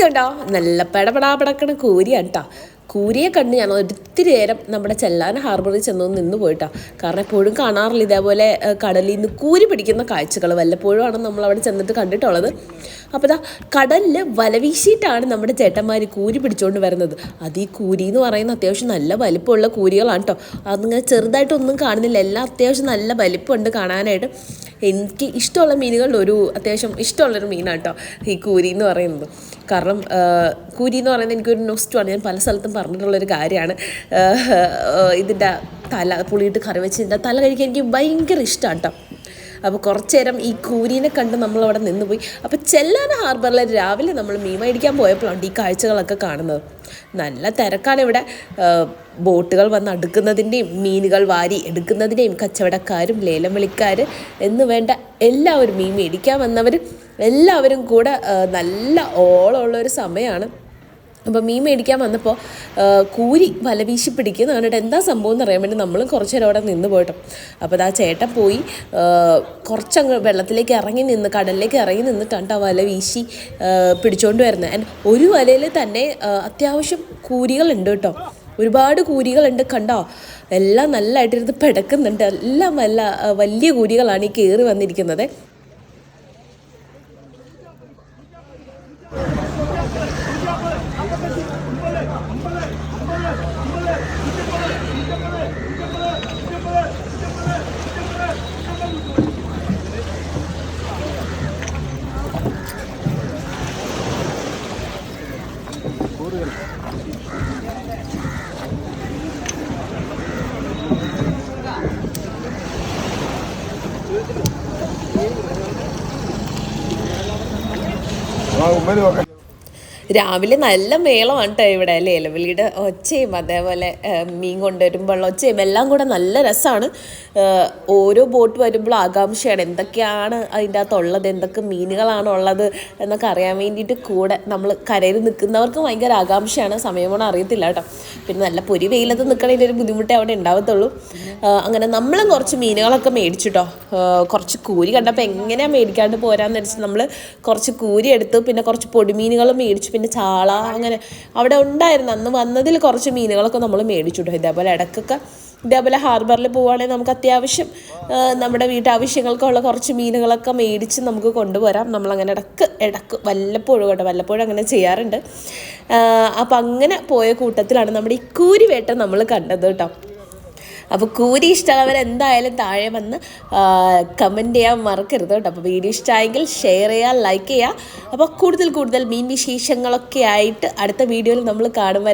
ഇത് കണ്ടോ നല്ല പടപടാപടക്കണ കൂരിയാണ് കേട്ടോ കൂരിയെ കണ്ട് ഞാൻ ഒത്തിരി നേരം നമ്മുടെ ചെല്ലാൻ ഹാർബറിൽ ചെന്ന് നിന്ന് പോയിട്ടാ. കാരണം എപ്പോഴും കാണാറില്ല ഇതേപോലെ കടലിൽ നിന്ന് കൂരി പിടിക്കുന്ന കാഴ്ചകൾ. വല്ലപ്പോഴും ആണ് നമ്മൾ അവിടെ ചെന്നിട്ട് കണ്ടിട്ടുള്ളത്. അപ്പോൾ ഇതാ കടലിൽ വലവീശിയിട്ടാണ് നമ്മുടെ ചേട്ടന്മാർ കൂരി പിടിച്ചുകൊണ്ട് വരുന്നത്. അത് ഈ കൂരി എന്ന് പറയുന്ന അത്യാവശ്യം നല്ല വലിപ്പമുള്ള കൂരികളാണ് കേട്ടോ അതിങ്ങനെ ചെറുതായിട്ടൊന്നും കാണുന്നില്ല. എല്ലാം അത്യാവശ്യം നല്ല വലിപ്പമുണ്ട് കാണാനായിട്ട്. എനിക്ക് ഇഷ്ടമുള്ള മീനുകളിൽ ഒരു അത്യാവശ്യം ഇഷ്ടമുള്ളൊരു മീനാണ് കേട്ടോ ഈ കൂരി എന്ന് പറയുന്നത്. കാരണം കൂരി എന്ന് പറയുന്നത് എനിക്കൊരു നൊസ്റ്റുമാണ് ഞാൻ പല സ്ഥലത്തും പറഞ്ഞിട്ടുള്ളൊരു കാര്യമാണ്. ഇതിന്റെ തല പുളിയിട്ട് കറി വെച്ച് ഇതിന്റെ തല കഴിക്കാൻ എനിക്ക് ഭയങ്കര ഇഷ്ടമാണ് കേട്ടോ അപ്പോൾ കുറച്ച് നേരം ഈ കൂരിനെ കണ്ട് നമ്മളവിടെ നിന്ന് പോയി അപ്പോൾ ചെല്ലാന ഹാർബറിൽ രാവിലെ നമ്മൾ മീൻ മേടിക്കാൻ പോയപ്പോഴാണ് ഈ കാഴ്ചകളൊക്കെ കാണുന്നത്. നല്ല തിരക്കാണ് ഇവിടെ. ബോട്ടുകൾ വന്ന് അടുക്കുന്നതിന്റെയും മീനുകൾ വാരി എടുക്കുന്നതിന്റെയും കച്ചവടക്കാരും ലേലം വിളിക്കാർ എന്ന് വേണ്ട എല്ലാവരും മീൻ മേടിക്കാൻ വന്നവർ എല്ലാവരും കൂടെ നല്ല ഓളമുള്ളൊരു സമയമാണ് അപ്പോൾ മീൻ മേടിക്കാൻ വന്നപ്പോൾ കൂരി വല വീശി പിടിക്കുന്ന കണ്ടിട്ട് എന്താ സംഭവം എന്ന് അറിയാൻ വേണ്ടി നമ്മളും കുറച്ച് നേരം അവിടെ നിന്ന് പോയിട്ടും. അപ്പോൾ ആ ചേട്ടൻ പോയി കുറച്ചങ്ങ് വെള്ളത്തിലേക്ക് ഇറങ്ങി നിന്ന് കടലിലേക്ക് ഇറങ്ങി നിന്നിട്ടാണ് ട്ടോ ആ വല വീശി പിടിച്ചുകൊണ്ട് വരുന്നത്. ആൻഡ് ഒരു വലയിൽ തന്നെ അത്യാവശ്യം കൂരികളുണ്ട് കേട്ടോ. ഒരുപാട് കൂരികളുണ്ട് കണ്ടോ? എല്ലാം നല്ലതായിട്ടിരുന്ന് പിടക്കുന്നുണ്ട്. എല്ലാം നല്ല വലിയ കൂരികളാണ് ഈ കയറി വന്നിരിക്കുന്നത്. Vamos, medio acá. രാവിലെ നല്ല മേളമാണ് കേട്ടോ ഇവിടെ അല്ലേ? ഇലവിളിയുടെ ഒച്ചയും അതേപോലെ മീൻ കൊണ്ടുവരുമ്പോഴുള്ള ഒച്ചയും എല്ലാം കൂടെ നല്ല രസമാണ് ഓരോ ബോട്ട് വരുമ്പോഴും ആകാംക്ഷയാണ്. എന്തൊക്കെയാണ് അതിന്റെ അകത്തുള്ളത് എന്തൊക്കെ മീനുകളാണ് ഉള്ളത് എന്നൊക്കെ അറിയാൻ വേണ്ടിയിട്ട് കൂടെ നമ്മൾ കരയിൽ നിൽക്കുന്നവർക്ക് ഭയങ്കര ആകാംക്ഷയാണ്. സമയമോണം അറിയത്തില്ല കേട്ടോ പിന്നെ നല്ല പൊരി വെയിലത്ത് നിൽക്കണതിന്റെ ഒരു ബുദ്ധിമുട്ടേ അവിടെ ഉണ്ടാവത്തുള്ളൂ. അങ്ങനെ നമ്മളും കുറച്ച് മീനുകളൊക്കെ മേടിച്ചു കേട്ടോ കുറച്ച് കൂരി കണ്ടപ്പോൾ എങ്ങനെയാണ് മേടിക്കാണ്ട് പോരാന്ന് വെച്ചാൽ നമ്മൾ കുറച്ച് കൂരി എടുത്ത് പിന്നെ കുറച്ച് പൊടിമീനുകൾ മേടിച്ചു. പിന്നെ ചാള അങ്ങനെ അവിടെ ഉണ്ടായിരുന്നു. അന്ന് വന്നതിൽ കുറച്ച് മീനുകളൊക്കെ നമ്മൾ മേടിച്ചു കേട്ടോ ഇതേപോലെ ഇടയ്ക്കൊക്കെ ഇതേപോലെ ഹാർബറിൽ പോവുകയാണെങ്കിൽ നമുക്ക് അത്യാവശ്യം നമ്മുടെ വീട്ടാവശ്യങ്ങൾക്കുള്ള കുറച്ച് മീനുകളൊക്കെ മേടിച്ച് നമുക്ക് കൊണ്ടുവരാം. നമ്മളങ്ങനെ ഇടയ്ക്ക് ഇടയ്ക്ക് വല്ലപ്പോഴും കേട്ടോ വല്ലപ്പോഴും അങ്ങനെ ചെയ്യാറുണ്ട്. അപ്പം അങ്ങനെ പോയ കൂട്ടത്തിലാണ് നമ്മുടെ ഈ കൂരി വേട്ട നമ്മൾ കണ്ടത് കേട്ടോ. അപ്പോൾ കൂരി ഇഷ്ടമുള്ളവർ എന്തായാലും താഴെ വന്ന് കമന്റ് ചെയ്യാൻ മറക്കരുത് കേട്ടോ. അപ്പോൾ വീഡിയോ ഇഷ്ടമായെങ്കിൽ ഷെയർ ചെയ്യുക ലൈക്ക് ചെയ്യുക. അപ്പോൾ കൂടുതൽ കൂടുതൽ മീൻ വിശേഷങ്ങളൊക്കെ ആയിട്ട് അടുത്ത വീഡിയോയിൽ നമ്മൾ കാണും